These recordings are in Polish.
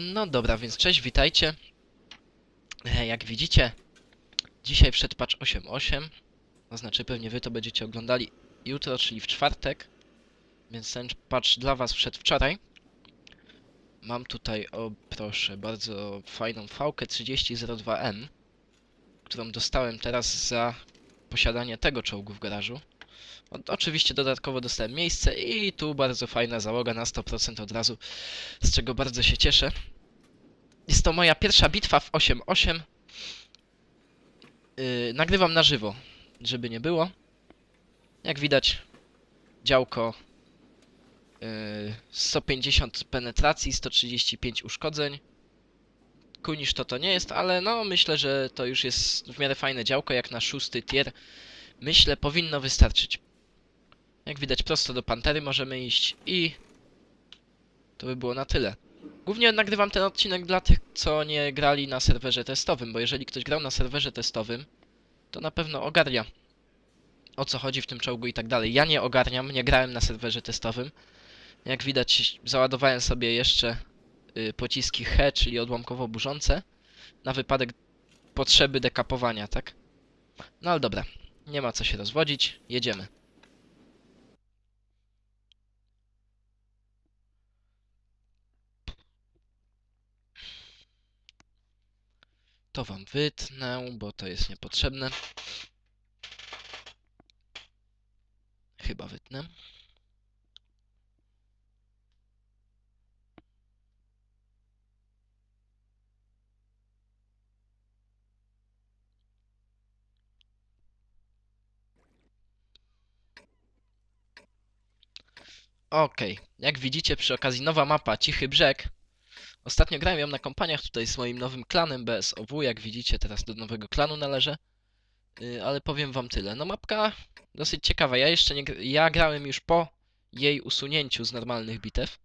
No dobra, więc cześć, witajcie. E, Jak widzicie, dzisiaj wszedł patch 8.8. To znaczy pewnie wy to będziecie oglądali jutro, czyli w czwartek. Więc ten patch dla was wszedł wczoraj. Mam tutaj, o proszę, bardzo fajną fałkę 3002N, którą dostałem teraz za posiadanie tego czołgu w garażu. O, oczywiście dodatkowo dostałem miejsce i tu bardzo fajna załoga na 100% od razu, z czego bardzo się cieszę. Jest to moja pierwsza bitwa w 8.8. Yy, nagrywam na żywo, żeby nie było. Jak widać, działko yy, 150 penetracji, 135 uszkodzeń. Kunisz to to nie jest, ale no myślę, że to już jest w miarę fajne działko, jak na szósty tier. Myślę, powinno wystarczyć. Jak widać, prosto do Pantery możemy iść i to by było na tyle. Głównie nagrywam ten odcinek dla tych, co nie grali na serwerze testowym, bo jeżeli ktoś grał na serwerze testowym, to na pewno ogarnia o co chodzi w tym czołgu i tak dalej. Ja nie ogarniam, nie grałem na serwerze testowym. Jak widać, załadowałem sobie jeszcze y, pociski HE, czyli odłamkowo-burzące, na wypadek potrzeby dekapowania, tak? No ale dobra, nie ma co się rozwodzić, jedziemy. To wam wytnę, bo to jest niepotrzebne. Chyba wytnę. Okej, jak widzicie przy okazji nowa mapa Cichy Brzeg. Ostatnio grałem ją na kompaniach tutaj z moim nowym klanem BSOW, jak widzicie teraz do nowego klanu należę. Yy, ale powiem wam tyle. No mapka dosyć ciekawa. Ja jeszcze nie ja grałem już po jej usunięciu z normalnych bitew.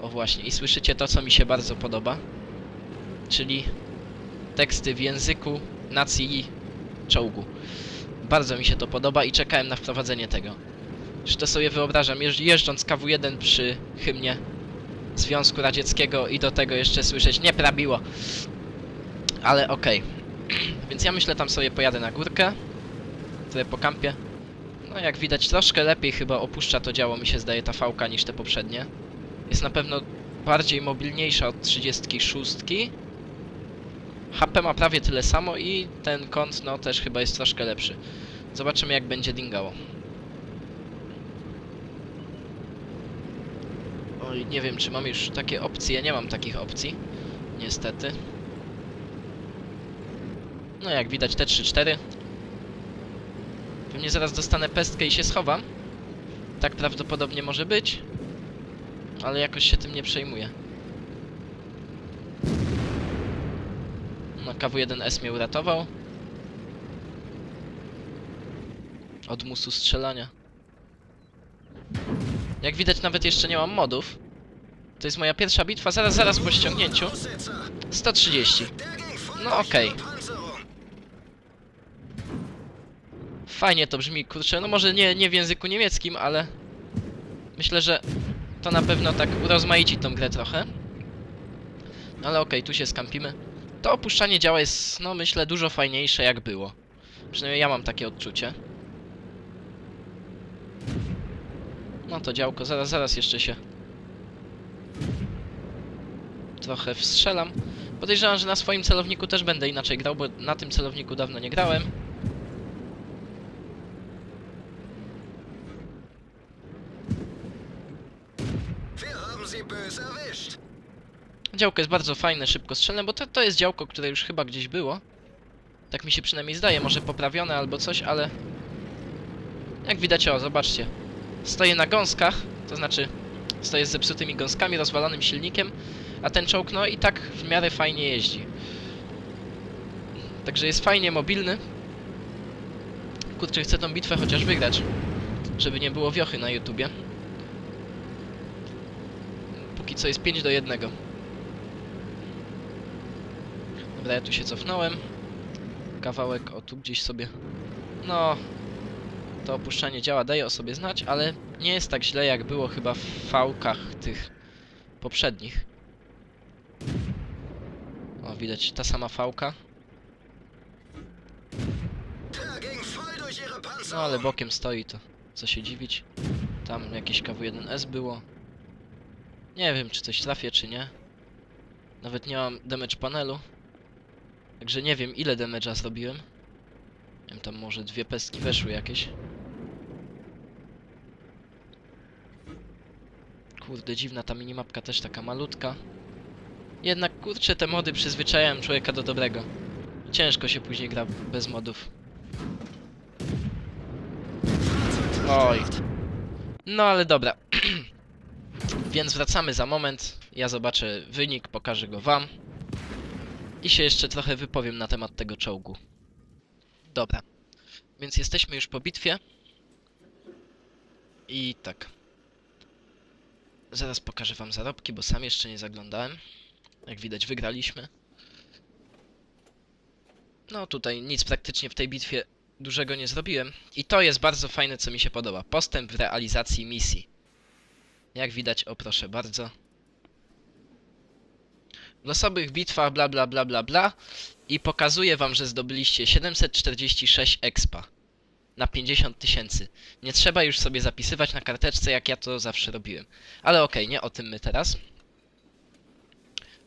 O właśnie, i słyszycie to, co mi się bardzo podoba. Czyli teksty w języku nacji czołgu. Bardzo mi się to podoba i czekałem na wprowadzenie tego. Już to sobie wyobrażam, jeż- jeżdżąc KW1 przy hymnie Związku Radzieckiego i do tego jeszcze słyszeć nie prabiło. Ale okej. Więc ja myślę tam sobie pojadę na górkę. Tutaj po kampie. No jak widać troszkę lepiej chyba opuszcza to działo mi się zdaje ta fałka niż te poprzednie. Jest na pewno bardziej mobilniejsza od 36. HP ma prawie tyle samo i ten kąt no też chyba jest troszkę lepszy. Zobaczymy jak będzie dingało. Oj, nie wiem czy mam już takie opcje, nie mam takich opcji. Niestety. No jak widać te 3-4. Pewnie zaraz dostanę pestkę i się schowam. Tak prawdopodobnie może być. Ale jakoś się tym nie przejmuję. No KW1S mnie uratował. Od musu strzelania. Jak widać nawet jeszcze nie mam modów. To jest moja pierwsza bitwa, zaraz, zaraz po ściągnięciu. Aussetzer. 130. Der ging von No, okej. Panzerung. Fajnie to brzmi, kurczę, no może nie, nie w języku niemieckim, ale myślę, że to na pewno tak urozmaici tą grę trochę. No ale okej, tu się skampimy. To opuszczanie działa jest, no myślę, dużo fajniejsze jak było. Przynajmniej ja mam takie odczucie. No to działko, zaraz, zaraz jeszcze się trochę wstrzelam. Podejrzewam, że na swoim celowniku też będę inaczej grał, bo na tym celowniku dawno nie grałem. Działko jest bardzo fajne, szybko strzelne, bo to, to jest działko, które już chyba gdzieś było. Tak mi się przynajmniej zdaje, może poprawione albo coś, ale... Jak widać, o, zobaczcie. Stoję na gąskach, to znaczy stoję z zepsutymi gąskami, rozwalonym silnikiem, a ten czołg, no i tak w miarę fajnie jeździ. Także jest fajnie mobilny. Kurczę, chcę tą bitwę chociaż wygrać, żeby nie było wiochy na YouTubie. Póki co jest 5 do 1. Dobra, ja tu się cofnąłem. Kawałek, o tu gdzieś sobie. No, to opuszczanie działa, daje o sobie znać, ale nie jest tak źle jak było chyba w fałkach tych poprzednich. O, widać ta sama fałka. No ale bokiem stoi to. Co się dziwić. Tam jakieś KW1S było. Nie wiem czy coś trafię czy nie. Nawet nie mam damage panelu. Także nie wiem ile damage'a zrobiłem. Nie wiem tam może dwie pestki weszły jakieś. Kurde dziwna ta minimapka też taka malutka. Jednak kurczę te mody przyzwyczajają człowieka do dobrego. Ciężko się później gra bez modów. Oj. No ale dobra. Więc wracamy za moment. Ja zobaczę wynik, pokażę go wam. I się jeszcze trochę wypowiem na temat tego czołgu. Dobra. Więc jesteśmy już po bitwie. I tak. Zaraz pokażę wam zarobki, bo sam jeszcze nie zaglądałem. Jak widać wygraliśmy. No tutaj nic praktycznie w tej bitwie dużego nie zrobiłem. I to jest bardzo fajne, co mi się podoba. Postęp w realizacji misji. Jak widać, o proszę bardzo. W losowych bitwach bla bla bla bla bla i pokazuje wam, że zdobyliście 746 expa na 50 tysięcy. Nie trzeba już sobie zapisywać na karteczce, jak ja to zawsze robiłem. Ale okej, nie o tym my teraz.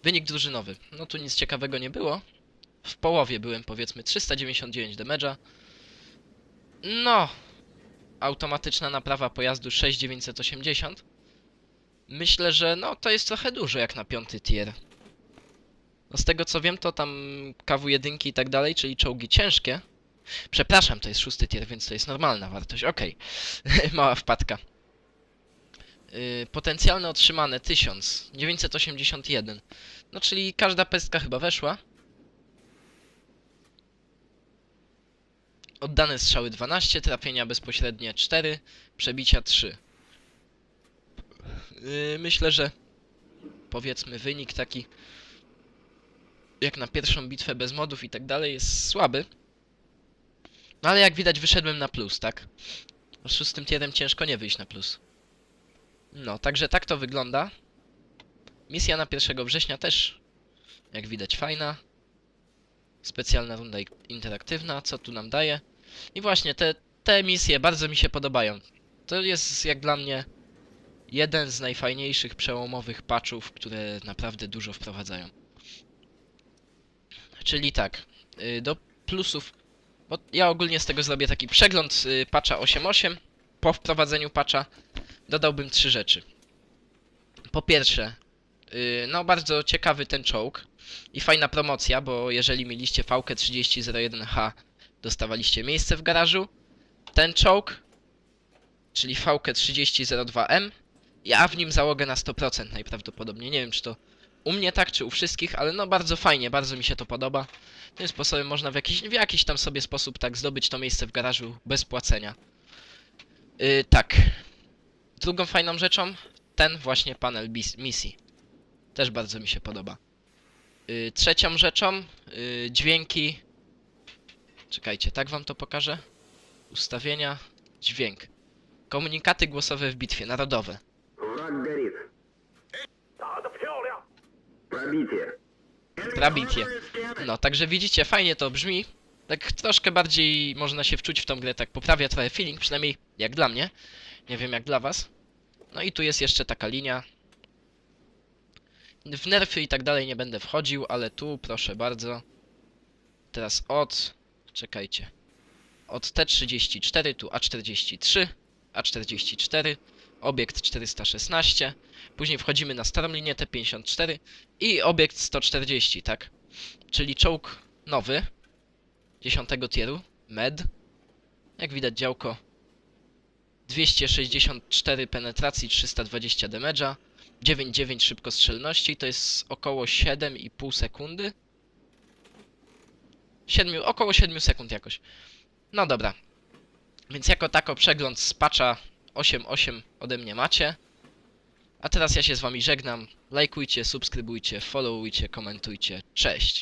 Wynik drużynowy. No tu nic ciekawego nie było. W połowie byłem powiedzmy 399 damage'a. No, automatyczna naprawa pojazdu 6980. Myślę, że no to jest trochę dużo jak na piąty tier. No z tego co wiem, to tam KW1 i tak dalej, czyli czołgi ciężkie. Przepraszam, to jest szósty tier, więc to jest normalna wartość. Okej, mała wpadka. Yy, potencjalne otrzymane 1981. No czyli każda pestka chyba weszła. Oddane strzały 12, trafienia bezpośrednie 4, przebicia 3. Yy, myślę, że powiedzmy wynik taki jak na pierwszą bitwę bez modów i tak dalej jest słaby. No ale jak widać wyszedłem na plus, tak? Z szóstym tierem ciężko nie wyjść na plus. No, także tak to wygląda. Misja na 1 września też, jak widać, fajna. Specjalna runda interaktywna, co tu nam daje. I właśnie, te, te misje bardzo mi się podobają. To jest jak dla mnie jeden z najfajniejszych przełomowych patchów, które naprawdę dużo wprowadzają. Czyli tak, y, do plusów, ja ogólnie z tego zrobię taki przegląd y, patcha 8.8. Po wprowadzeniu patcha dodałbym trzy rzeczy. Po pierwsze, y, no bardzo ciekawy ten czołg i fajna promocja, bo jeżeli mieliście VK 3001H, dostawaliście miejsce w garażu. Ten czołg, czyli VK 3002M, ja w nim załogę na 100% najprawdopodobniej. Nie wiem, czy to u mnie tak, czy u wszystkich, ale no bardzo fajnie, bardzo mi się to podoba. Tym sposobem można w jakiś, w jakiś tam sobie sposób tak zdobyć to miejsce w garażu bez płacenia. Yy, tak. Drugą fajną rzeczą, ten właśnie panel misji. Też bardzo mi się podoba. Yy, trzecią rzeczą, yy, dźwięki. Czekajcie, tak wam to pokażę. Ustawienia, dźwięk. Komunikaty głosowe w bitwie, narodowe. Trabitie. No, także widzicie, fajnie to brzmi. Tak troszkę bardziej można się wczuć w tą grę, tak poprawia trochę feeling, przynajmniej jak dla mnie. Nie wiem jak dla was. No i tu jest jeszcze taka linia. W nerfy i tak dalej nie będę wchodził, ale tu proszę bardzo. Teraz od... czekajcie. Od T34 tu A43, A44, obiekt 416, później wchodzimy na starą linię T54 i obiekt 140, tak? Czyli czołg nowy, 10 tieru, med. Jak widać działko 264 penetracji, 320 damage'a, 9,9 szybkostrzelności, to jest około 7,5 sekundy. 7, około 7 sekund jakoś. No dobra. Więc jako tako przegląd spacza 888 ode mnie macie. A teraz ja się z wami żegnam. Lajkujcie, subskrybujcie, followujcie, komentujcie. Cześć!